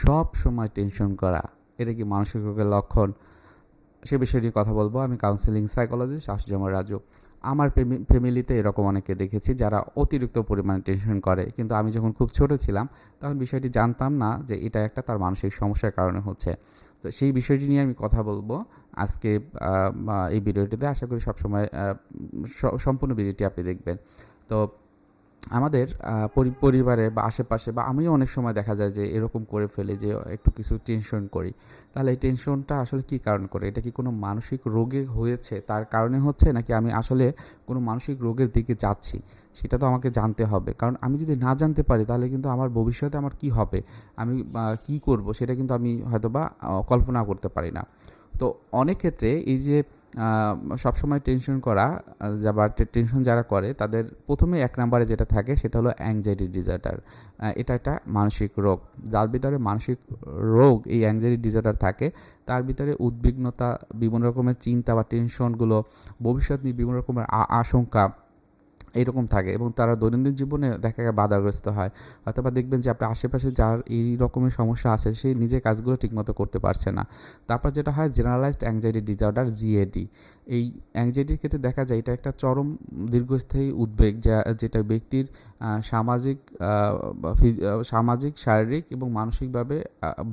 সব সময় টেনশন করা। এটা কি মানসিক রোগের লক্ষণ? সে বিষয়ে নিয়ে কথা বলব। আমি কাউন্সিলিং সাইকোলজিস্ট আশুজামার রাজু। আমার ফ্যামিলিতে এরকম অনেকে দেখেছি যারা অতিরিক্ত পরিমাণে টেনশন করে। কিন্তু আমি যখন খুব ছোট ছিলাম, তখন বিষয়টি জানতাম না যে এটা একটা তার মানসিক সমস্যার কারণে হচ্ছে। তো সেই বিষয়টি নিয়ে আমি কথা বলব। আজকে এই ভিডিওটিতে আশা করি সবসময় সম্পূর্ণ ভিডিওটি আপনি দেখবেন। তো আমাদের পরিবারে বা আশেপাশে বা আমিও অনেক সময় দেখা যায় যে এরকম করে ফেলে যে একটু কিছু টেনশন করি। তাহলে এই টেনশনটা আসলে কি কারণ করে? এটা কি কোনো মানসিক রোগে হয়েছে? তার কারণে হচ্ছে নাকি আমি আসলে কোনো মানসিক রোগের দিকে যাচ্ছি? সেটা তো আমাকে জানতে হবে। কারণ আমি যদি না জানতে পারি তাহলে কিন্তু আমার ভবিষ্যতে আমার কি হবে? আমি কি করব? সেটা কিন্তু আমি হয়তোবা আহ, কল্পনা করতে পারি না। তো অনেক ক্ষেত্রে এই যে সব সবসময় টেনশন করা বা টেনশন যারা করে, তাদের প্রথমে এক নাম্বারে যেটা থাকে সেটা হলো অ্যাংজাইটি ডিজার্টার এটা একটা মানসিক রোগ। যার ভিতরে মানসিক রোগ এই অ্যাংজাইটি ডিজার্টার থাকে, তার ভিতরে উদ্বিগ্নতা, বিভিন্ন রকমের চিন্তা বা টেনশনগুলো ভবিষ্যৎ নিয়ে বিভিন্ন রকমের আশঙ্কা এইরকম থাকে এবং তারা দৈনন্দিন জীবনে দেখা যায় বাধাগ্রস্ত হয়। অথবা দেখবেন যে আপনার আশেপাশে যার এই রকমের সমস্যা আছে সেই নিজে কাজগুলো ঠিকমতো করতে পারছে না। তারপর যেটা হয় জেনারেলাইজড অ্যাংজাইটি ডিসঅর্ডার জিএডি এই অ্যাংজাইটির ক্ষেত্রে দেখা যায়, এটা একটা চরম দীর্ঘস্থায়ী উদ্বেগ যা, যেটা ব্যক্তির সামাজিক সামাজিক, শারীরিক এবং মানসিকভাবে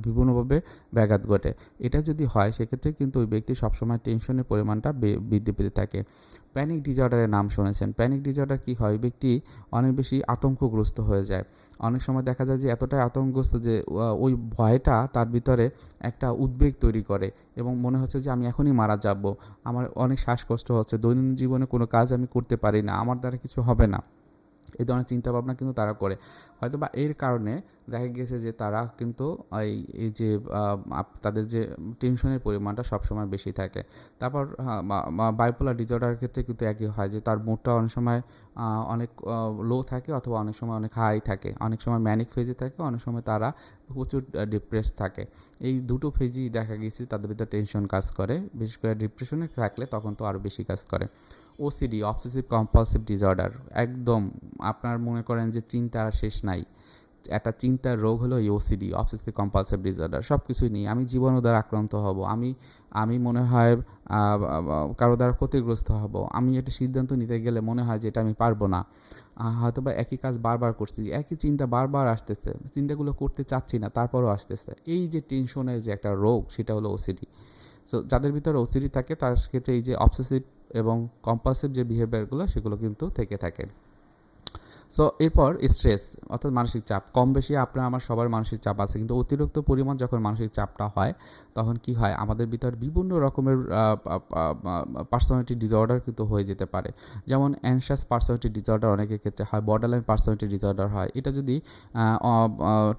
বিভিন্নভাবে ব্যাঘাত ঘটে। এটা যদি হয়, সেক্ষেত্রে কিন্তু ওই ব্যক্তি সবসময় টেনশনের পরিমাণটা বৃদ্ধি পেতে থাকে। প্যানিক ডিসঅর্ডারের নাম শুনেছেন। প্যানিক ডিসঅর্ডার কী হয়? ব্যক্তি অনেক বেশি আতঙ্কগ্রস্ত হয়ে যায়। অনেক সময় দেখা যায় যে, এতটাই আতঙ্কগ্রস্ত যে ওই ভয়টা তার ভিতরে একটা উদ্বেগ তৈরি করে এবং মনে হচ্ছে যে, আমি এখনই মারা যাব। আমার অনেক শ্বাসকষ্ট হচ্ছে, দৈনন্দিন জীবনে কোনো কাজ আমি করতে পারি না, আমার দ্বারা কিছু হবে না। এই ধরনের চিন্তাভাবনা কিন্তু তারা করে। হয়তো বা এর কারণে দেখা গেছে যে তারা কিন্তু এই এই যে তাদের যে টেনশনের পরিমাণটা সবসময় বেশি থাকে। তারপর বাইপোলার ডিজর্ডার ক্ষেত্রে কিন্তু একই হয় যে তার মুডটা অনেক সময় অনেক লো থাকে অথবা অনেক সময় অনেক হাই থাকে। অনেক সময় ম্যানিক ফেজে থাকে, অনেক সময় তারা প্রচুর ডিপ্রেস থাকে। এই দুটো ফেজই দেখা গেছে তাদের ভিতরে টেনশন কাজ করে। বিশেষ করে ডিপ্রেশনে থাকলে তখন তো আরও বেশি কাজ করে। ওসিডি অবসেসিভ কম্পালসিভ ডিসঅর্ডার একদম আপনার মনে করেন যে চিন্তা আর শেষ নাই। একটা চিন্তার রোগ হলো এই ওসিডি অবসেসিভ কম্পালসিভ ডিসঅর্ডার সব কিছুই নিয়ে আমি জীবন দ্বারা আক্রান্ত হব, আমি আমি মনে হয় কারও দ্বারা ক্ষতিগ্রস্ত হব। আমি একটা সিদ্ধান্ত নিতে গেলে মনে হয় যে এটা আমি পারব না। হয়তো বা একই কাজ বারবার করছি, একই চিন্তা বারবার আসতেছে, চিন্তাগুলো করতে চাচ্ছি না, তারপরও আসতেছে। এই যে টেনশনের যে একটা রোগ, সেটা হলো ওসিডি সো যাদের ভিতরে ওসিডি থাকে, তার ক্ষেত্রে এই যে অবসেসিভ এবং কম্পাসের যে বিহেভিয়ারগুলো সেগুলো কিন্তু থেকে থাকে। সো এরপর স্ট্রেস অর্থাৎ মানসিক চাপ। কম বেশি আপনার, আমার সবার মানসিক চাপ আছে। কিন্তু অতিরিক্ত পরিমাণ যখন মানসিক চাপটা হয়, তখন কি হয়? আমাদের ভিতর বিভিন্ন রকমের পার্সোনালিটি ডিসঅর্ডার কিন্তু হয়ে যেতে পারে। যেমন অ্যানশাস পার্সোনালিটি ডিসঅর্ডার অনেকের ক্ষেত্রে হয় বর্ডারলাইন পার্সোনালিটি ডিসঅর্ডার হয়। এটা যদি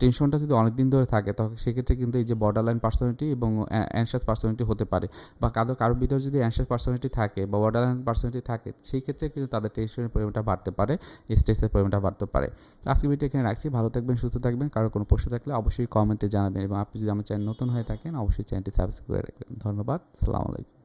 টেনশনটা যদি অনেক দিন ধরে থাকে, তখন সেক্ষেত্রে কিন্তু এই যে বর্ডারলাইন পার্সোনালিটি এবং অ্যানশাস পার্সোনালিটি হতে পারে। বা কারও কারোর ভিতরে যদি অ্যানশাস পার্সোনালিটি থাকে বা বর্ডারলাইন পার্সোনালিটি থাকে, সেই ক্ষেত্রে কিন্তু তাদের টেনশনের পরিমাণটা বাড়তে পারে স্ট্রেসের পরিমাণটা বাড়তে পারে। আজকে ভিডিও এখানে রাখছি। ভালো থাকবেন, সুস্থ থাকবেন। কারও কোনো প্রশ্ন থাকলে অবশ্যই কমেন্টে জানাবেন এবং আপনি যদি আমার চ্যানেল নতুন হয়ে থাকেন, অবশ্যই চ্যানেলটি সাবস্ক্রাইব করে রাখবেন। ধন্যবাদ। আলাইকুম।